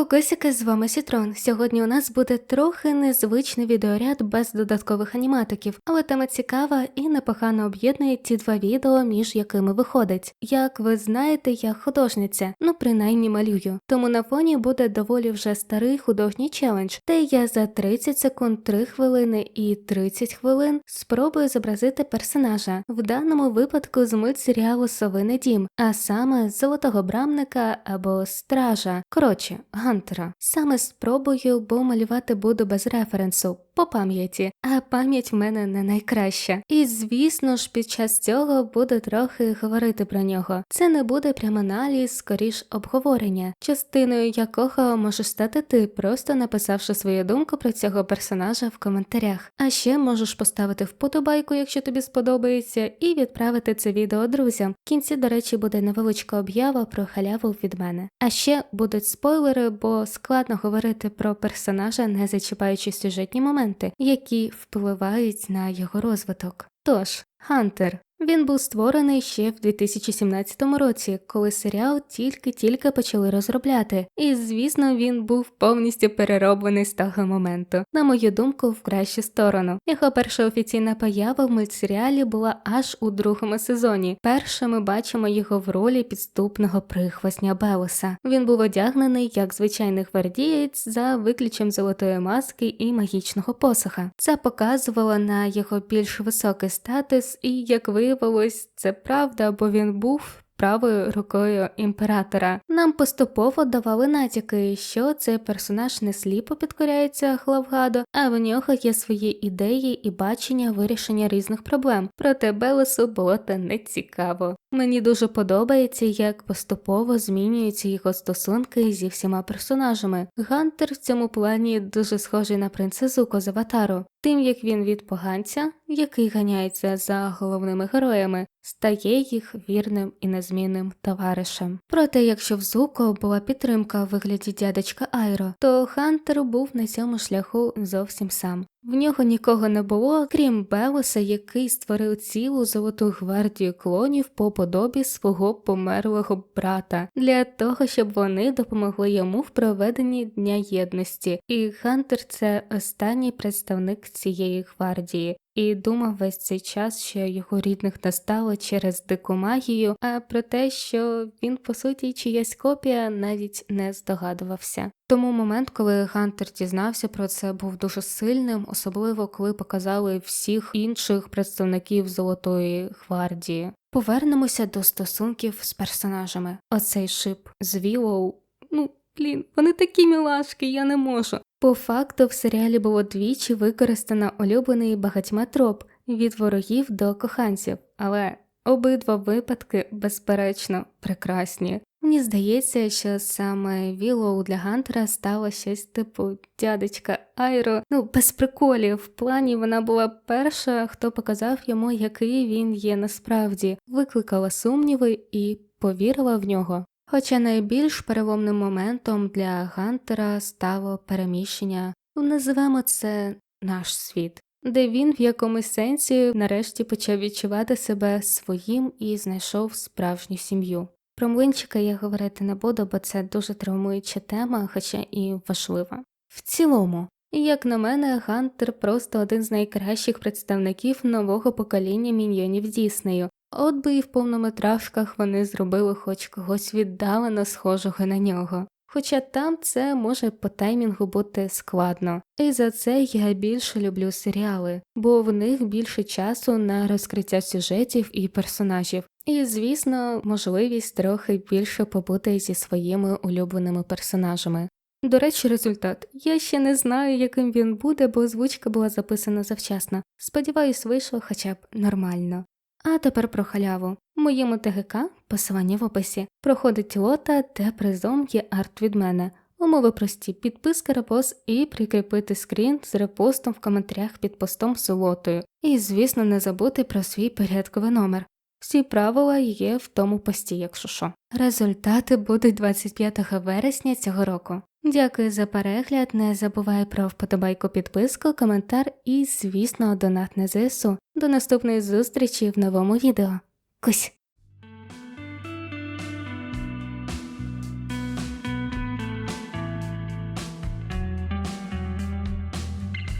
Кокосики, з вами Сітрон. Сьогодні у нас буде трохи незвичний відеоряд без додаткових аніматиків, але тема цікава і непогано об'єднує ті два відео, між якими виходить. Як ви знаєте, я художниця, ну принаймні малюю. Тому на фоні буде доволі вже старий художній челендж, де я за 30 секунд, 3 хвилини і 30 хвилин спробую зобразити персонажа, в даному випадку з мультсеріалу Совиний дім, а саме золотого брамника або стража. Коротше. Гантера. Саме спробую, бо малювати буду без референсу по пам'яті, а пам'ять в мене не найкраща. І звісно ж, під час цього буду трохи говорити про нього. Це не буде прям аналіз, скоріш обговорення, частиною якого можеш стати ти, просто написавши свою думку про цього персонажа в коментарях. А ще можеш поставити вподобайку, якщо тобі сподобається, і відправити це відео друзям. В кінці, до речі, буде невеличка об'ява про халяву від мене. А ще будуть спойлери, бо складно говорити про персонажа, не зачіпаючи сюжетні моменти, які впливають на його розвиток. Тож, Хантер він був створений ще в 2017 році, коли серіал тільки-тільки почали розробляти, і звісно, він був повністю перероблений з того моменту, на мою думку, в кращу сторону. Його перша офіційна поява в мультсеріалі була аж у другому сезоні. Перше ми бачимо його в ролі підступного прихвостня Белоса. Він був одягнений як звичайний гвардієць за виключенням золотої маски і магічного посоха. Це показувало на його більш високий статус і як ви виявилось, це правда, бо він був правою рукою імператора. Нам поступово давали натяки, що цей персонаж не сліпо підкоряється Хлавгаду, а в нього є свої ідеї і бачення вирішення різних проблем. Проте Белесу було те не цікаво. Мені дуже подобається, як поступово змінюються його стосунки зі всіма персонажами. Гантер в цьому плані дуже схожий на принцесу Козаватару, тим як він від поганця, який ганяється за головними героями, стає їх вірним і незмінним товаришем. Проте, якщо в Зуко була підтримка у вигляді дядечка Айро, то Хантер був на цьому шляху зовсім сам. В нього нікого не було, крім Белоса, який створив цілу золоту гвардію клонів по подобі свого померлого брата, для того, щоб вони допомогли йому в проведенні Дня єдності, і Хантер це останній представник цієї гвардії і думав весь цей час, що його рідних настало через дику магію, а про те, що він, по суті, чиясь копія, навіть не здогадувався. Тому момент, коли Гантер дізнався про це, був дуже сильним, особливо коли показали всіх інших представників Золотої гвардії. Повернемося до стосунків з персонажами. Оцей шип з Вілоу, ну блін, вони такі мілашки, я не можу. По факту в серіалі було двічі використано улюблений багатьма троп від ворогів до коханців, але обидва випадки, безперечно, прекрасні. Мені здається, що саме Вілоу для Гантера стало щось типу дядечка Айро, ну без приколів. В плані вона була перша, хто показав йому, який він є насправді, викликала сумніви і повірила в нього. Хоча найбільш переломним моментом для Гантера стало переміщення, ну, називаємо це наш світ, де він в якомусь сенсі нарешті почав відчувати себе своїм і знайшов справжню сім'ю. Про млинчика я говорити не буду, бо це дуже травмуюча тема, хоча і важлива. В цілому, як на мене, Гантер просто один з найкращих представників нового покоління міньйонів Діснею, От би і в повнометражках вони зробили хоч когось віддалено схожого на нього. Хоча там це може по таймінгу бути складно, і за це я більше люблю серіали, бо в них більше часу на розкриття сюжетів і персонажів, і, звісно, можливість трохи більше побути зі своїми улюбленими персонажами. До речі, результат. Я ще не знаю, яким він буде, бо озвучка була записана завчасно. Сподіваюсь, вийшло хоча б нормально. А тепер про халяву. Моєму ТГК, посилання в описі, проходить лота, де призом є арт від мене. Умови прості, підписка, репост і прикріпити скрін з репостом в коментарях під постом з лотою. І, звісно, не забути про свій порядковий номер. Всі правила є в тому пості, якщо що. Результати будуть 25 вересня цього року. Дякую за перегляд, не забувай про вподобайку, підписку, коментар і, звісно, донат на ЗСУ. До наступної зустрічі в новому відео. Кусь!